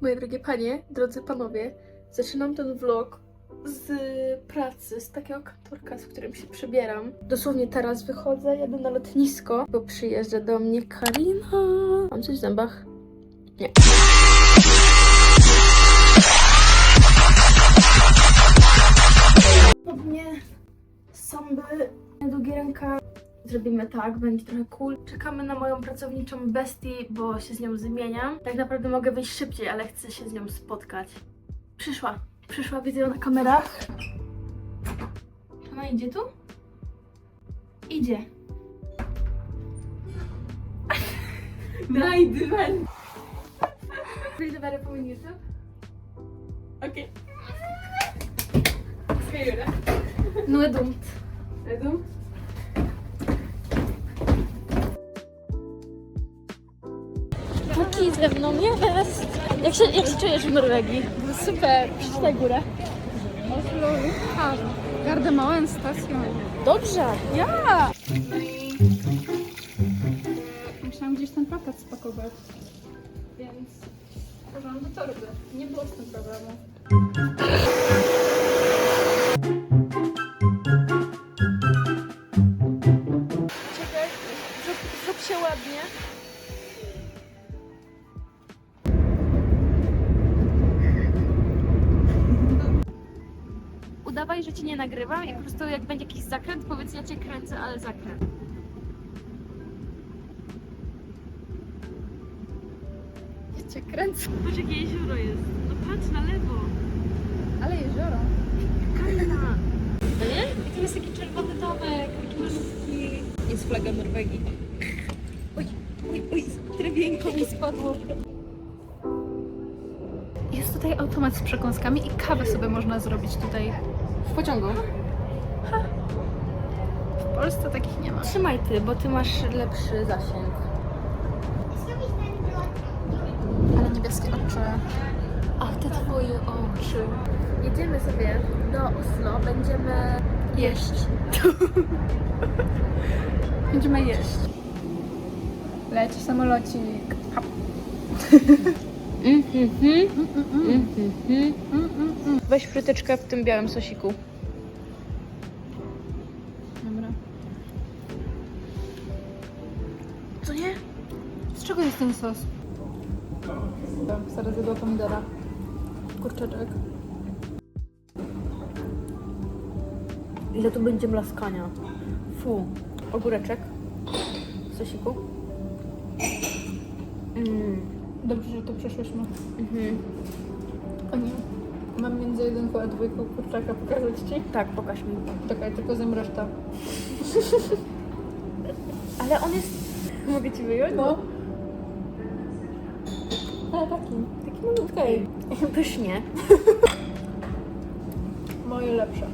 Moje drogie panie, drodzy panowie, zaczynam ten vlog z pracy, z takiego kantorka, z którym się przebieram. Dosłownie teraz wychodzę, jadę na lotnisko, bo przyjeżdża do mnie Karina. Mam coś w zębach? Nie. Podobnie sąby, długie ręka. Zrobimy tak, będzie trochę cool. Czekamy na moją pracowniczą bestii, bo się z nią zmieniam. Tak naprawdę mogę wyjść szybciej, ale chcę się z nią spotkać. Przyszła. Przyszła, widzę ją na kamerach. Czy ona idzie tu? Idzie. Daj, dywan. Wyjdę. Okej. Ska jag göra? Nå är dumt. Är det dumt? Mną jest. Jak się, jak się czujesz w Norwegii? Super. Przeczytaj górę. Oslo Lufthavn. Gardermoen station. Dobrze. Ja! Musiałam gdzieś ten plakat spakować. Więc włożyłam do torby. Nie było z tym problemu. Czekaj, zrób, zrób się ładnie. Cię nie nagrywam i po prostu jak będzie jakiś zakręt, powiedz ja cię kręcę, ale zakręt. Ja cię kręcę. Patrz jakie jezioro jest. No patrz na lewo. Ale jezioro. Karina. No nie? I tu jest taki czerwony domek, taki malutki. Jest flaga Norwegii. Oj, oj, oj, drewienko mi spadło. Jest tutaj automat z przekąskami i kawę sobie można zrobić tutaj. W pociągu. W Polsce takich nie ma. Trzymaj ty, bo ty masz lepszy zasięg. Ale niebieskie oczy. A te twoje oczy. Jedziemy sobie do Oslo, będziemy jeść. Będziemy jeść. Leci samolocik. Weź fryteczkę w tym białym sosiku. Dobra. Co nie? Z czego jest ten sos? Zaraz jadła pomidora. Kurczaczek. Ile tu będzie mlaskania? Fu. Ogóreczek. W sosiku. Mm. Dobrze, że to przeszłyśmy. Mhm. Mam między jedynką a dwójką kurczaka pokazać ci. Tak, pokaż mi. Czekaj, tylko zjem resztę. Ale on jest... Mogę ci wyjąć? No. Ale taki. Taki malutki. Pysznie. Moje lepsze.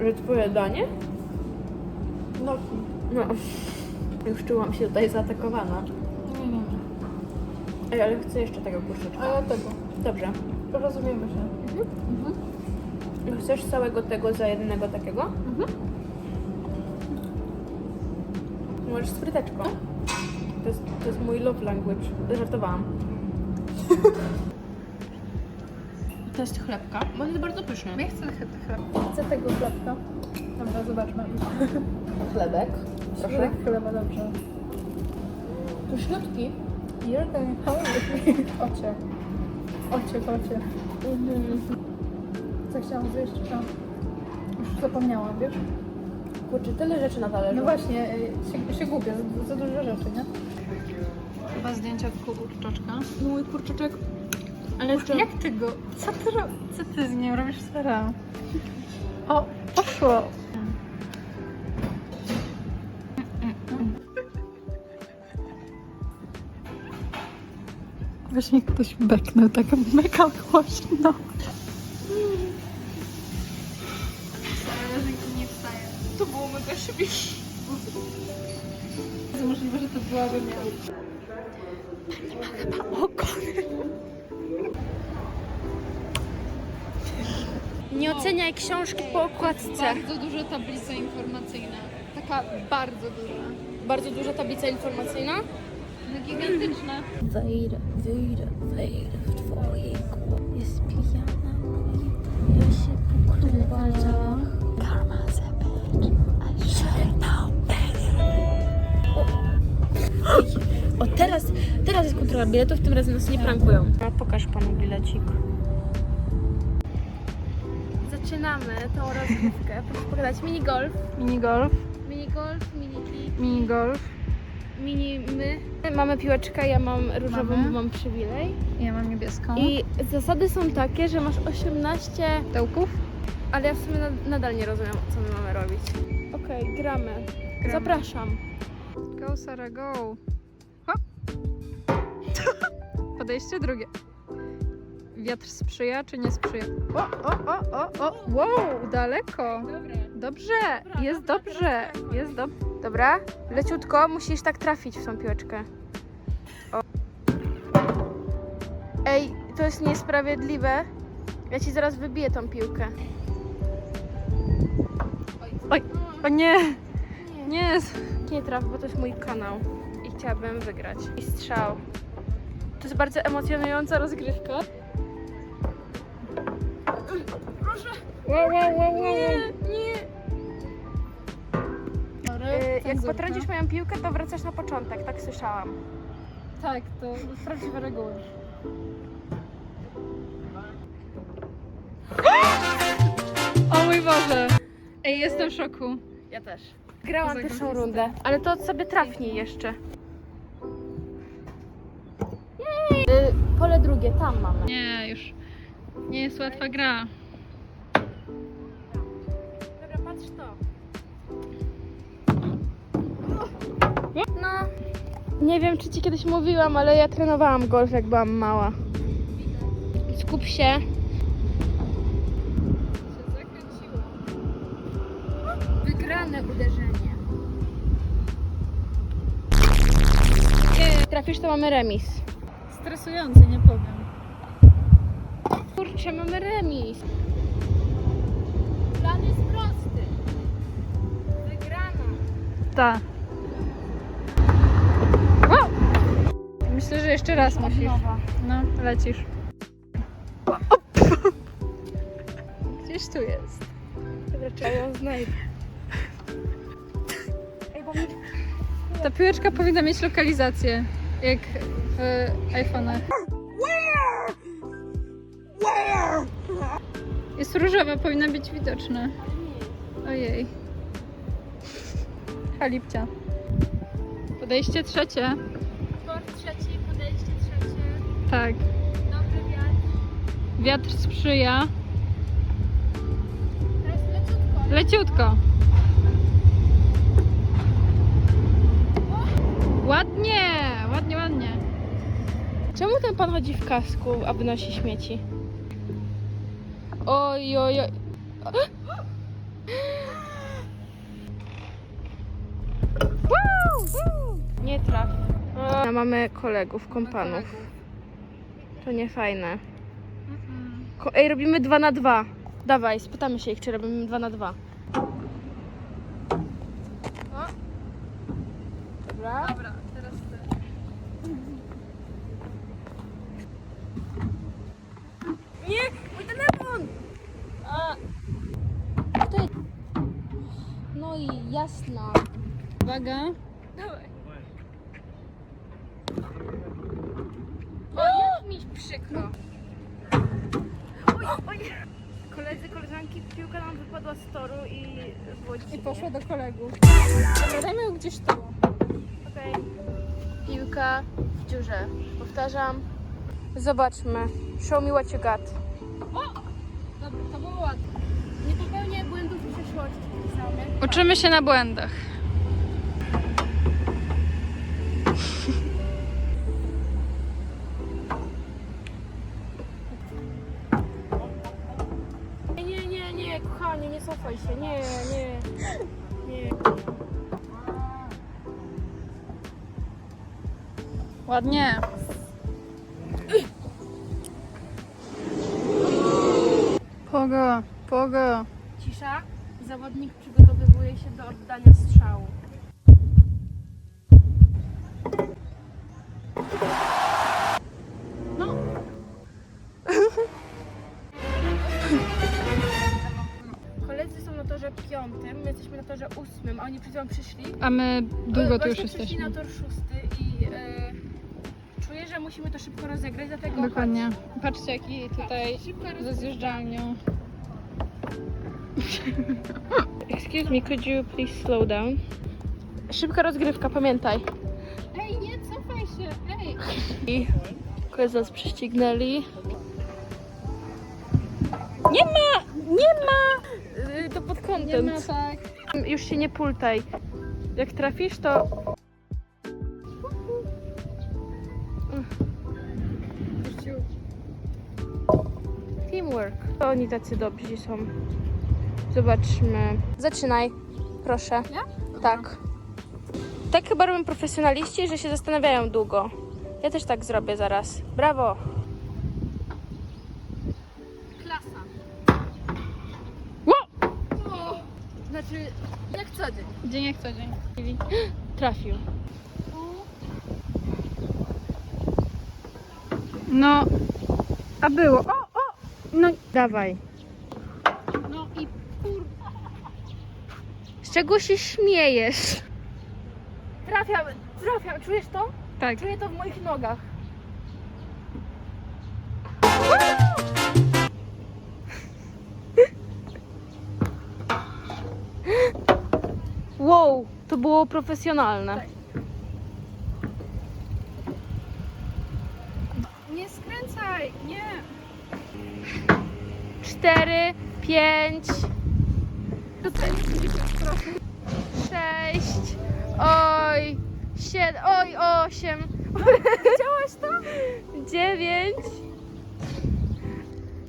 Że twoje danie? No. No. Już czułam się tutaj zaatakowana. Nie, nie, nie. Ej, ale chcę jeszcze tego kurczyczka. A ja tego. Dobrze. Rozumiemy się. Mhm. Chcesz całego tego za jednego takiego? Mhm. Możesz z fryteczką. To jest, to jest mój love language. Żartowałam. To jest chlebka, bo on jest bardzo pyszny. Ja chcę chleb. Chcę tego chlebka. Dobra, zobaczmy. Chlebek. Proszę. Chleba, dobrze. Pyszniutki. Jeden Ocie. Ocie, kocie. Mhm. Co chciałam zjeść? Już zapomniałam, wiesz? Kurczę, tyle rzeczy na talerzu. No właśnie, y, się, się gubię, za, za dużo rzeczy, nie? Chyba zdjęcia kurczaczka. Mój kurczaczek. Ale. Jak ty go? Co ty, ro... co ty z nim robisz, Sara? O, poszło. Właśnie ktoś beknął tak mega głośno. Sara, nie wstaje. To było mega szybkie. Możliwe, że to byłaby miała. Oko. Nie oceniaj książki po okładce. Bardzo duża tablica informacyjna. Taka bardzo duża. Bardzo duża tablica informacyjna. No gigantyczna. Wejdę, wyjdę, wejdę w twoje głowy. Jest pijana, ja się pokluwała. Karma's a bitch, I should know O, teraz, teraz jest kontrola biletów, tym razem nas nie prankują. A pokaż panu bilecik. Zaczynamy tą rozgrywkę. Proszę pokazać minigolf, Minigolf, minigolf, mini minigolf. Mini my. Mamy piłeczkę, ja mam różową, Mamy. bo mam przywilej. Ja mam niebieską. I zasady są takie, że masz 18, dołków? ale ja w sumie nad- nadal nie rozumiem, co my mamy robić. Okej, gramy. Gramy. Zapraszam. Go, Sara, go. Hop. Podejście drugie. Wiatr sprzyja czy nie sprzyja? O, o, o, o, o. Wow, daleko. Dobra. Dobrze, jest dobrze, jest dobrze. Dobra, leciutko, musisz tak trafić w tą piłeczkę. O. Ej, to jest niesprawiedliwe. Ja ci zaraz wybiję tą piłkę. Oj, o nie, nie. Nie traf, bo to jest mój kanał i chciałabym wygrać. I strzał. To jest bardzo emocjonująca rozgrywka. Wow, wow, wow, wow. nie. Y, jak potrącisz moją piłkę, to wracasz na początek, tak słyszałam. Tak, to prawdziwe reguły. O mój Boże. Ej, jestem w szoku. Ja też. Grałam Poza pierwszą rundę, ale to sobie trafnij jeszcze. Y, pole drugie, tam mamy. Nie, już nie jest łatwa gra. Dobra, patrz to. No. Nie wiem, czy ci kiedyś mówiłam, ale ja trenowałam golf, jak byłam mała. Skup się. Wygrane uderzenie. Trafisz, to mamy remis. Stresujące, nie powiem. Kurczę, mamy remis. Plan jest prosty. Wygrana. Tak. Myślę, że jeszcze raz musisz. No, lecisz. Gdzieś tu jest. Trzeba ją znajdę. Ta piłeczka powinna mieć lokalizację, jak w iPhone'ach. Jest różowa, powinna być widoczna. Ojej. Halipcia. Podejście trzecie. Port trzeci, podejście trzecie. Tak. Dobry wiatr. Wiatr sprzyja. Teraz leciutko. Leciutko. Ładnie, ładnie, ładnie. Czemu ten pan chodzi w kasku, a wynosi śmieci? Oj, oj, oj. Nie traf. Mamy kolegów, kompanów. To nie fajne. Ko- Ej, robimy 2 na 2. Dawaj, spytamy się ich, czy robimy 2 na 2. Dobra. Dobra, teraz ty. Nie, mój telefon! A. No i jasna. Uwaga. Dawaj. O, jak mi przykro. Oj, oj. Koledzy, koleżanki, piłka nam wypadła z toru i było I poszła do kolegów. Dobra, dajmy ją gdzieś tu. Okej. Piłka w dziurze. Powtarzam. Zobaczmy. Show me what you got. Dobra, to było ładne. Nie popełnię błędów w przyszłości. Same. Uczymy się na błędach. Cofaj się. Nie, nie. Nie. Ładnie. Pogo, pogo. Cisza. Zawodnik przygotowywuje się do oddania strzału. Na torze ósmym, a oni przed chwilą przyszli. A my długo E, tu już właśnie przyszli jesteśmy. na tor szósty i e, czuję, że musimy to szybko rozegrać, dlatego Dokładnie. Patrzcie jaki tutaj Szybko ze zjeżdżalnią. Excuse me, could you please slow down? Szybka rozgrywka, pamiętaj. Ej, nie, cofaj się, ej! I koledzy nas prześcignęli. Nie ma! Nie ma! Y, To pod Nie kątem. ma tak. Już się nie pultaj. Jak trafisz, to... Teamwork. To oni tacy dobrzy są. Zobaczmy. Zaczynaj, proszę. Ja? Tak. Tak chyba robią profesjonaliści, że się zastanawiają długo. Ja też tak zrobię zaraz. Brawo! Znaczy, jak co dzień. dzień jak co dzień. Trafił. No, a było. O, o! No, Dawaj. no i kur... Z czego się śmiejesz? Trafiam, trafiam. Czujesz to? Tak. Czuję to w moich nogach. To było profesjonalne. Nie skręcaj, nie! Cztery, pięć, sześć, oj, siedem, oj, osiem. Widziałaś to? Dziewięć.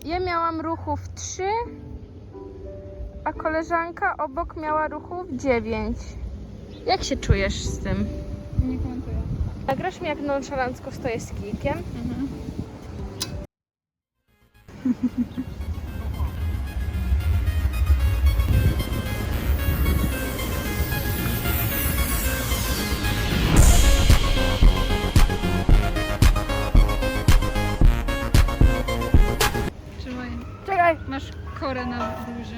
Ja miałam ruchów trzy, a koleżanka obok miała ruchów dziewięć. Jak się czujesz z tym? Nie komentuję. Nagrasz mi jak nonszalancko stoję z kijkiem? Mhm. Trzymaj. Czekaj. Masz korę na buzie.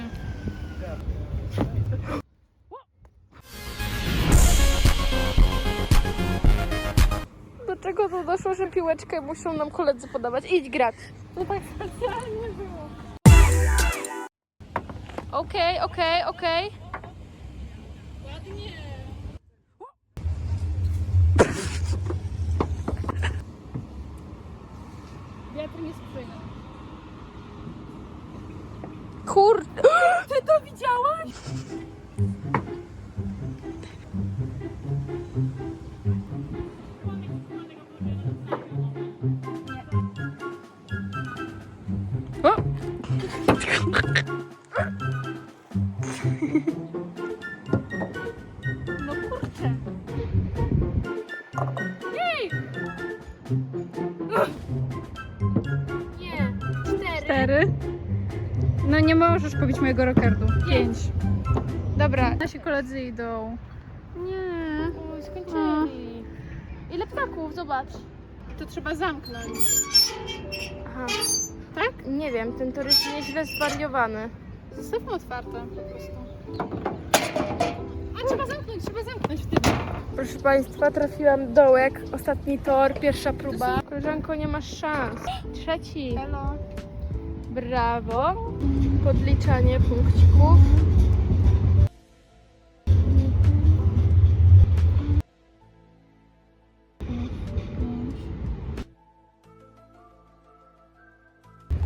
To że piłeczkę muszą nam koledzy podawać? Idź grać. To tak specjalnie było. Okej, okej, okej. Ładnie. Wiatr nie sprzyja. No nie możesz pobić mojego rekordu. Pięć. Dobra, nasi koledzy idą. Nie. Oj, skończyli. Ile ptaków? Zobacz. To trzeba zamknąć. Aha. Tak? Nie wiem, ten tor jest nieźle zwariowany. Zostawmy otwarte po prostu. A trzeba zamknąć, trzeba zamknąć wtedy. Proszę Państwa, trafiłam dołek, ostatni tor, pierwsza próba. Koleżanko, nie masz szans. Trzeci. Hello. Brawo. Podliczanie punkcików.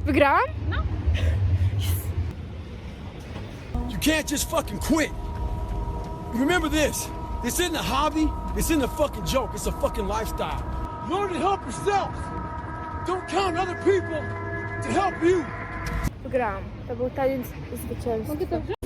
Wygrałam? You can't just fucking quit. Remember this. This isn't a hobby. This isn't a fucking joke. It's a fucking lifestyle. Learn to help yourself. Don't count on other people to help you. Wygrałam. To był taniec zwycięstwa. Mogę to